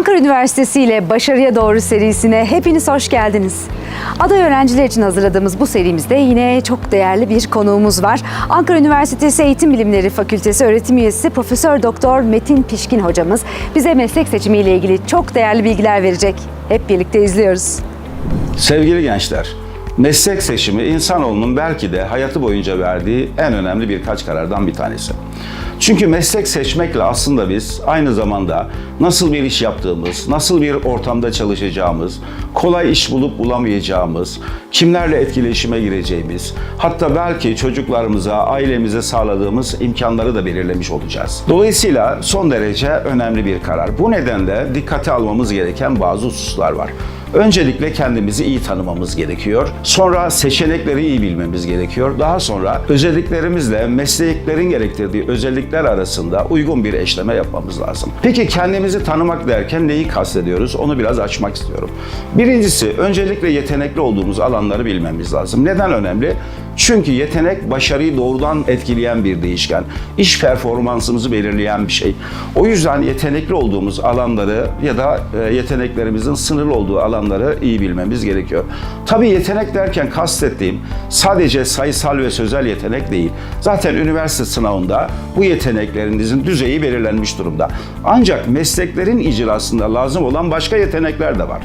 Ankara Üniversitesi ile Başarıya Doğru serisine hepiniz hoş geldiniz. Aday öğrenciler için hazırladığımız bu serimizde yine çok değerli bir konuğumuz var. Ankara Üniversitesi Eğitim Bilimleri Fakültesi öğretim üyesi Profesör Doktor Metin Pişkin hocamız bize meslek seçimiyle ilgili çok değerli bilgiler verecek. Hep birlikte izliyoruz. Sevgili gençler, meslek seçimi insanoğlunun belki de hayatı boyunca verdiği en önemli birkaç karardan bir tanesi. Çünkü meslek seçmekle aslında biz aynı zamanda nasıl bir iş yaptığımız, nasıl bir ortamda çalışacağımız, kolay iş bulup bulamayacağımız, kimlerle etkileşime gireceğimiz, hatta belki çocuklarımıza, ailemize sağladığımız imkanları da belirlemiş olacağız. Dolayısıyla son derece önemli bir karar. Bu nedenle dikkate almamız gereken bazı hususlar var. Öncelikle kendimizi iyi tanımamız gerekiyor. Sonra seçenekleri iyi bilmemiz gerekiyor. Daha sonra özelliklerimizle mesleklerin gerektirdiği özellikler arasında uygun bir eşleme yapmamız lazım. Peki kendimizi tanımak derken neyi kastediyoruz? Onu biraz açmak istiyorum. Birincisi öncelikle yetenekli olduğumuz alanları bilmemiz lazım. Neden önemli? Çünkü yetenek başarıyı doğrudan etkileyen bir değişken. İş performansımızı belirleyen bir şey. O yüzden yetenekli olduğumuz alanları ya da e, yeteneklerimizin sınırlı olduğu alanları iyi bilmemiz gerekiyor. Tabii yetenek derken kastettiğim sadece sayısal ve sözel yetenek değil. Zaten üniversite sınavında bu yeteneklerinizin düzeyi belirlenmiş durumda. Ancak mesleklerin icrasında lazım olan başka yetenekler de var.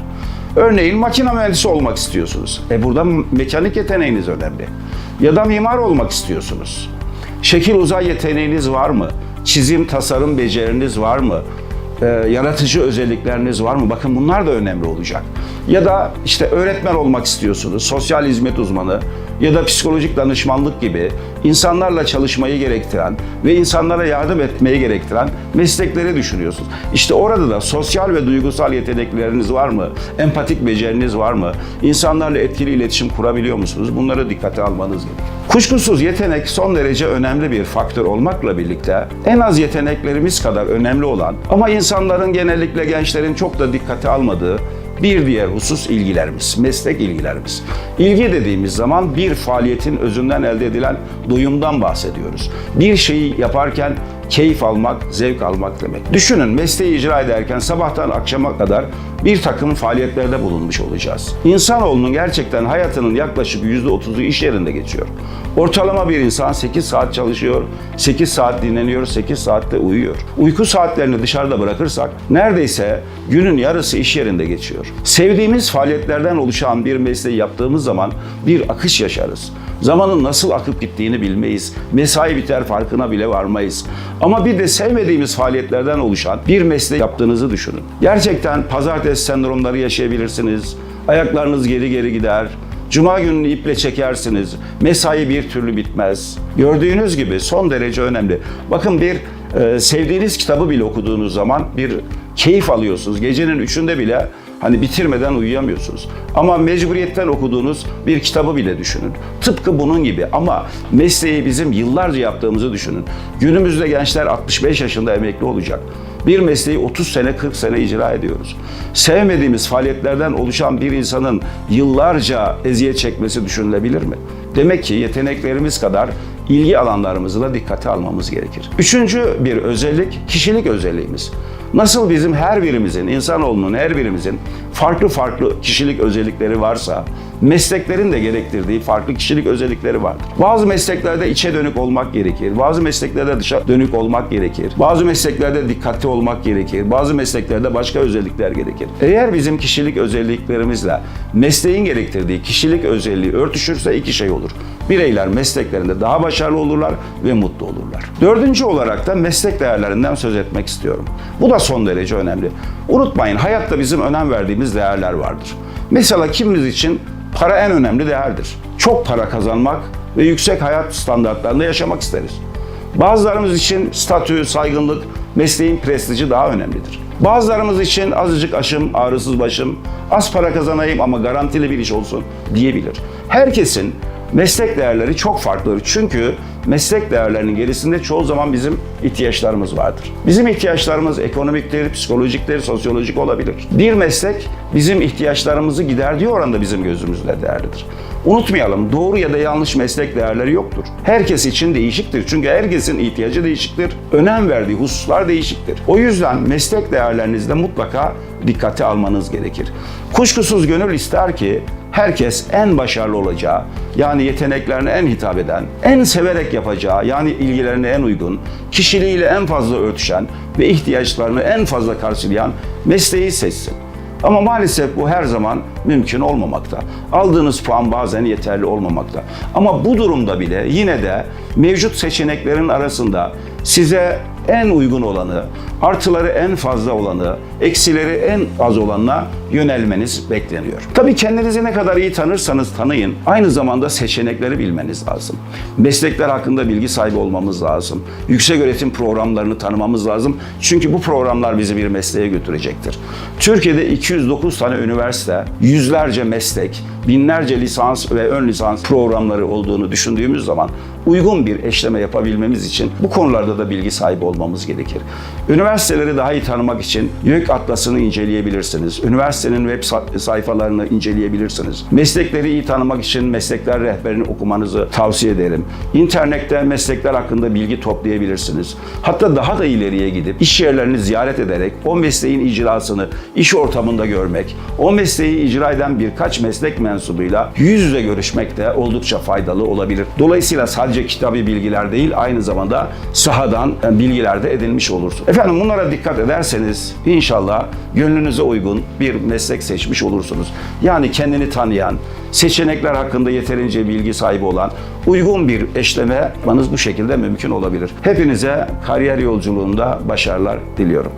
Örneğin makine mühendisi olmak istiyorsunuz. E burada mekanik yeteneğiniz önemli. Ya da mimar olmak istiyorsunuz. Şekil uzay yeteneğiniz var mı? Çizim, tasarım beceriniz var mı? Ee, yaratıcı özellikleriniz var mı? Bakın bunlar da önemli olacak. Ya da işte öğretmen olmak istiyorsunuz, sosyal hizmet uzmanı ya da psikolojik danışmanlık gibi insanlarla çalışmayı gerektiren ve insanlara yardım etmeyi gerektiren meslekleri düşünüyorsunuz. İşte orada da sosyal ve duygusal yetenekleriniz var mı? Empatik beceriniz var mı? İnsanlarla etkili iletişim kurabiliyor musunuz? Bunları dikkate almanız gerekiyor. Kuşkusuz yetenek son derece önemli bir faktör olmakla birlikte en az yeteneklerimiz kadar önemli olan ama insanların genellikle gençlerin çok da dikkate almadığı bir diğer husus ilgilerimiz, meslek ilgilerimiz. İlgi dediğimiz zaman bir faaliyetin özünden elde edilen duyumdan bahsediyoruz. Bir şeyi yaparken keyif almak, zevk almak demek. Düşünün mesleği icra ederken sabahtan akşama kadar bir takım faaliyetlerde bulunmuş olacağız. İnsanoğlunun gerçekten hayatının yaklaşık %30'u iş yerinde geçiyor. Ortalama bir insan 8 saat çalışıyor, 8 saat dinleniyor, 8 saatte uyuyor. Uyku saatlerini dışarıda bırakırsak neredeyse günün yarısı iş yerinde geçiyor. Sevdiğimiz faaliyetlerden oluşan bir mesleği yaptığımız zaman bir akış yaşarız. Zamanın nasıl akıp gittiğini bilmeyiz. Mesai biter farkına bile varmayız. Ama bir de sevmediğimiz faaliyetlerden oluşan bir meslek yaptığınızı düşünün. Gerçekten pazartesi sendromları yaşayabilirsiniz. Ayaklarınız geri geri gider. Cuma gününü iple çekersiniz. Mesai bir türlü bitmez. Gördüğünüz gibi son derece önemli. Bakın bir e, sevdiğiniz kitabı bile okuduğunuz zaman bir keyif alıyorsunuz. Gecenin üçünde bile Hani bitirmeden uyuyamıyorsunuz. Ama mecburiyetten okuduğunuz bir kitabı bile düşünün. Tıpkı bunun gibi ama mesleği bizim yıllarca yaptığımızı düşünün. Günümüzde gençler 65 yaşında emekli olacak. Bir mesleği 30 sene 40 sene icra ediyoruz. Sevmediğimiz faaliyetlerden oluşan bir insanın yıllarca eziyet çekmesi düşünülebilir mi? Demek ki yeteneklerimiz kadar ilgi alanlarımızı da dikkate almamız gerekir. Üçüncü bir özellik kişilik özelliğimiz. Nasıl bizim her birimizin, insanoğlunun her birimizin farklı farklı kişilik özellikleri varsa, mesleklerin de gerektirdiği farklı kişilik özellikleri vardır. Bazı mesleklerde içe dönük olmak gerekir, bazı mesleklerde dışa dönük olmak gerekir, bazı mesleklerde dikkatli olmak gerekir, bazı mesleklerde başka özellikler gerekir. Eğer bizim kişilik özelliklerimizle mesleğin gerektirdiği kişilik özelliği örtüşürse iki şey olur. Bireyler mesleklerinde daha başarılı olurlar ve mutlu olurlar. Dördüncü olarak da meslek değerlerinden söz etmek istiyorum. Bu da son derece önemli. Unutmayın hayatta bizim önem verdiğimiz değerler vardır. Mesela kimimiz için para en önemli değerdir. Çok para kazanmak ve yüksek hayat standartlarında yaşamak isteriz. Bazılarımız için statü, saygınlık, mesleğin prestiji daha önemlidir. Bazılarımız için azıcık aşım, ağrısız başım, az para kazanayım ama garantili bir iş olsun diyebilir. Herkesin meslek değerleri çok farklıdır. Çünkü meslek değerlerinin gerisinde çoğu zaman bizim ihtiyaçlarımız vardır. Bizim ihtiyaçlarımız ekonomiktir, psikolojiktir, sosyolojik olabilir. Bir meslek bizim ihtiyaçlarımızı giderdiği oranda bizim gözümüzde değerlidir. Unutmayalım doğru ya da yanlış meslek değerleri yoktur. Herkes için değişiktir. Çünkü herkesin ihtiyacı değişiktir. Önem verdiği hususlar değişiktir. O yüzden meslek değerlerinizde mutlaka dikkate almanız gerekir. Kuşkusuz gönül ister ki herkes en başarılı olacağı, yani yeteneklerine en hitap eden, en severek yapacağı, yani ilgilerine en uygun, kişiliğiyle en fazla örtüşen ve ihtiyaçlarını en fazla karşılayan mesleği seçsin. Ama maalesef bu her zaman mümkün olmamakta. Aldığınız puan bazen yeterli olmamakta. Ama bu durumda bile yine de mevcut seçeneklerin arasında size en uygun olanı, artıları en fazla olanı, eksileri en az olanına yönelmeniz bekleniyor. Tabii kendinizi ne kadar iyi tanırsanız tanıyın, aynı zamanda seçenekleri bilmeniz lazım. Meslekler hakkında bilgi sahibi olmamız lazım. Yüksek öğretim programlarını tanımamız lazım. Çünkü bu programlar bizi bir mesleğe götürecektir. Türkiye'de 209 tane üniversite, yüzlerce meslek, binlerce lisans ve ön lisans programları olduğunu düşündüğümüz zaman uygun bir eşleme yapabilmemiz için bu konularda da bilgi sahibi olmamız gerekir. Üniversiteleri daha iyi tanımak için YÖK Atlas'ını inceleyebilirsiniz. Üniversitenin web sa- sayfalarını inceleyebilirsiniz. Meslekleri iyi tanımak için meslekler rehberini okumanızı tavsiye ederim. İnternette meslekler hakkında bilgi toplayabilirsiniz. Hatta daha da ileriye gidip iş yerlerini ziyaret ederek o mesleğin icrasını iş ortamında görmek, o mesleği icra eden birkaç meslek mensubuyla yüz yüze görüşmek de oldukça faydalı olabilir. Dolayısıyla sadece kitabi bilgiler değil aynı zamanda sahadan e, bilgiler de edinmiş olursunuz. Efendim bunlara dikkat ederseniz inşallah gönlünüze uygun bir meslek seçmiş olursunuz. Yani kendini tanıyan, seçenekler hakkında yeterince bilgi sahibi olan, uygun bir eşleme yapmanız bu şekilde mümkün olabilir. Hepinize kariyer yolculuğunda başarılar diliyorum.